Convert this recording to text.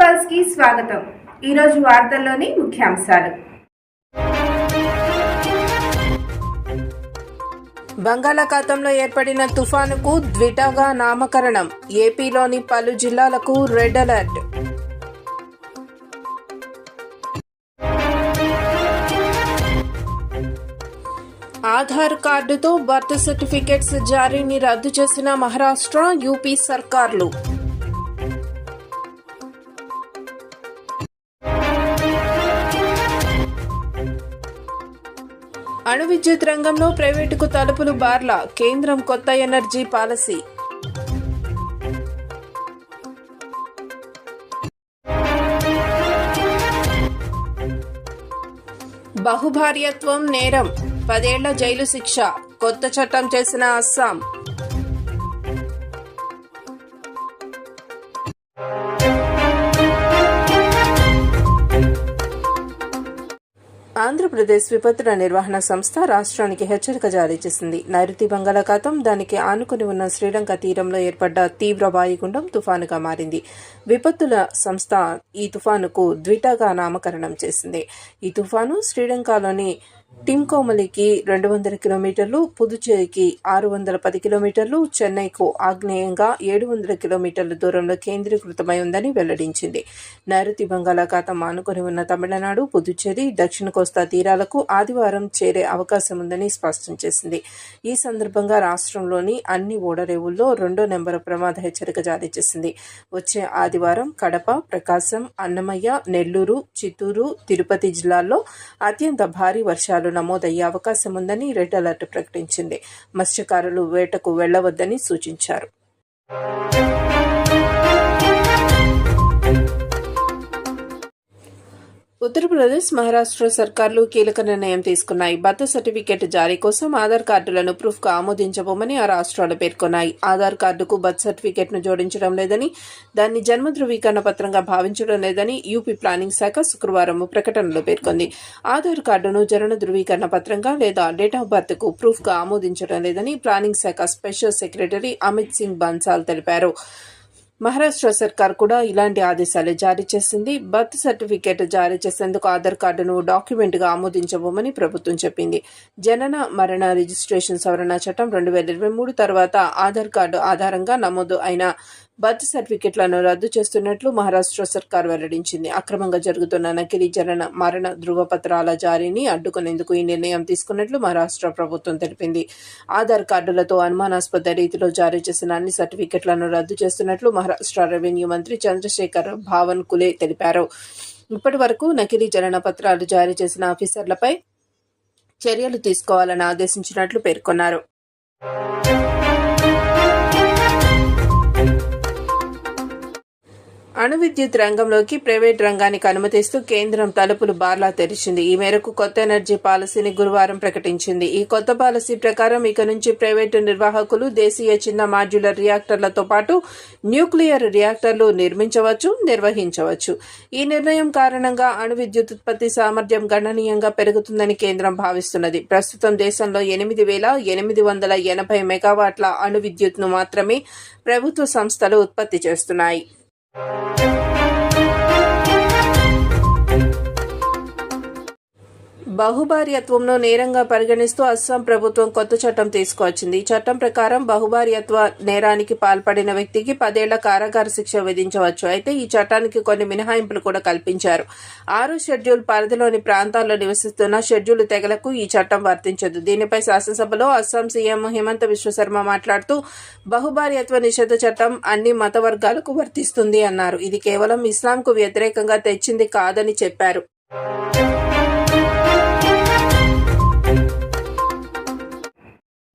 పల్స్కి స్వాగతం. ఈరోజు వార్తల్లోని ముఖ్యాంశాలు. బంగాళాఖాతంలో ఏర్పడిన తుఫానుకు ద్విటగా నామకరణం. ఏపీలోని పలు జిల్లాలకు రెడ్ అలర్ట్. ఆధార్ కార్డుతో బర్త్ సర్టిఫికెట్స్ జారీని రద్దు చేసిన మహారాష్ట్ర యూపీ సర్కార్లు. అణు విద్యుత్ రంగంలో ప్రైవేటుకు తలుపులు బార్ల కేంద్రం కొత్త ఎనర్జీ పాలసీ. బహుభార్యత్వం నేరం పదేళ్ళ జైలు శిక్ష కొత్త చట్టం చేసిన అస్సాం. ఆంధ్రప్రదేశ్ విపత్తుల నిర్వహణ సంస్థ రాష్ట్రానికి హెచ్చరిక జారీ చేసింది. నైరుతి బంగాళాఖాతం దానికి ఆనుకుని ఉన్న శ్రీలంక తీరంలో ఏర్పడ్డ తీవ్ర వాయుగుండం తుఫానుగా మారింది. విపత్తుల సంస్థ ఈ తుఫానుకు ద్విటగా నామకరణం చేసింది. ఈ తుఫాను శ్రీలంకలోని టింకోమలికి రెండు వందల కిలోమీటర్లు పుదుచేరికి ఆరు వందల పది కిలోమీటర్లు చెన్నైకు ఆగ్నేయంగా ఏడు వందల కిలోమీటర్ల దూరంలో కేంద్రీకృతమై ఉందని వెల్లడించింది. నైరుతి బంగాళాఖాతం ఆనుకొని ఉన్న తమిళనాడు పుదుచ్చేరి దక్షిణ కోస్తా తీరాలకు ఆదివారం చేరే అవకాశం ఉందని స్పష్టం చేసింది. ఈ సందర్భంగా రాష్ట్రంలోని అన్ని ఓడరేవుల్లో రెండో నెంబర్ ప్రమాద హెచ్చరిక జారీ చేసింది. వచ్చే ఆదివారం కడప ప్రకాశం అన్నమయ్య నెల్లూరు చిత్తూరు తిరుపతి జిల్లాల్లో అత్యంత భారీ వర్షాలు నమోదయ్యే అవకాశం ఉందని రెడ్ అలర్ట్ ప్రకటించింది. మత్స్యకారులు వేటకు వెళ్ళవద్దని సూచించారు. ఉత్తరప్రదేశ్ మహారాష్ట్ర సర్కార్లు కీలక నిర్ణయం తీసుకున్నాయి. బర్త్ సర్టిఫికేట్ జారీ కోసం ఆధార్ కార్డులను ప్రూఫ్గా ఆమోదించబోమని ఆ రాష్ట్రాలు పేర్కొన్నాయి. ఆధార్ కార్డుకు బర్త్ సర్టిఫికేట్ను జోడించడం లేదని దాన్ని జన్మ ధృవీకరణ పత్రంగా భావించడం లేదని యూపీ ప్లానింగ్ శాఖ శుక్రవారం ప్రకటనలో పేర్కొంది. ఆధార్ కార్డును జనన ధృవీకరణ పత్రంగా లేదా డేట్ ఆఫ్ బర్త్కు ప్రూఫ్గా ఆమోదించడం లేదని ప్లానింగ్ శాఖ స్పెషల్ సెక్రటరీ అమిత్ సింగ్ బన్సాల్ తెలిపారు. మహారాష్ట్ర సర్కార్ కూడా ఇలాంటి ఆదేశాలు జారీ చేసింది. బర్త్ సర్టిఫికేట్ జారీ చేసేందుకు ఆధార్ కార్డును డాక్యుమెంట్గా ఆమోదించబోమని ప్రభుత్వం చెప్పింది. జనన మరణ రిజిస్ట్రేషన్ సవరణ చట్టం రెండు వేల ఇరవై మూడు తర్వాత ఆధార్ కార్డు ఆధారంగా నమోదు అయిన బర్త్ సర్టిఫికెట్లను రద్దు చేస్తున్నట్లు మహారాష్ట్ర సర్కార్ వెల్లడించింది. అక్రమంగా జరుగుతున్న నకిలీ జనన మరణ ధృవపత్రాల జారీని అడ్డుకునేందుకు ఈ నిర్ణయం తీసుకున్నట్లు మహారాష్ట్ర ప్రభుత్వం తెలిపింది. ఆధార్ కార్డులతో అనుమానాస్పద రీతిలో జారీ చేసిన అన్ని సర్టిఫికెట్లను రద్దు చేస్తున్నట్లు మహారాష్ట్ర రెవెన్యూ మంత్రి చంద్రశేఖర్ భావన్ కులే తెలిపారు. ఇప్పటి వరకు నకిలీ జనన పత్రాలు జారీ చేసిన ఆఫీసర్లపై చర్యలు తీసుకోవాలని ఆదేశించినట్లు పేర్కొన్నారు. అణు విద్యుత్ రంగంలోకి ప్రైవేట్ రంగానికి అనుమతిస్తూ కేంద్రం తలుపులు బార్లా తెరిచింది. ఈ మేరకు కొత్త ఎనర్జీ పాలసీని గురువారం ప్రకటించింది. ఈ కొత్త పాలసీ ప్రకారం ఇక నుంచి ప్రైవేటు నిర్వాహకులు దేశీయ చిన్న మాడ్యులర్ రియాక్టర్లతో పాటు న్యూక్లియర్ రియాక్టర్లు నిర్మించవచ్చు నిర్వహించవచ్చు. ఈ నిర్ణయం కారణంగా అణు విద్యుత్ ఉత్పత్తి సామర్థ్యం గణనీయంగా పెరుగుతుందని కేంద్రం భావిస్తున్నది. ప్రస్తుతం దేశంలో ఎనిమిది వేల ఎనిమిది వందల ఎనభై మెగావాట్ల అణు విద్యుత్ను మాత్రమే ప్రభుత్వ సంస్థలు ఉత్పత్తి చేస్తున్నాయి. Thank you బహుభార్యత్వంలో నేరంగా పరిగణిస్తూ అస్సాం ప్రభుత్వం కొత్త చట్టం తీసుకువచ్చింది. ఈ చట్టం ప్రకారం బహుభార్యత్వ నేరానికి పాల్పడిన వ్యక్తికి పదేళ్ళ కారాగార శిక్ష విధించవచ్చు. అయితే ఈ చట్టానికి కొన్ని మినహాయింపులు కూడా కల్పించారు. ఆరు షెడ్యూల్ పరిధిలోని ప్రాంతాల్లో నివసిస్తున్న షెడ్యూల్ తెగలకు ఈ చట్టం వర్తించదు. దీనిపై శాసనసభలో అస్సాం సీఎం హిమంత విశ్వశర్మ మాట్లాడుతూ బహుభార్యత్వ నిషేధ చట్టం అన్ని మత వర్గాలకు వర్తిస్తుంది అన్నారు. ఇది కేవలం ఇస్లాంకు వ్యతిరేకంగా తెచ్చింది కాదని చెప్పారు.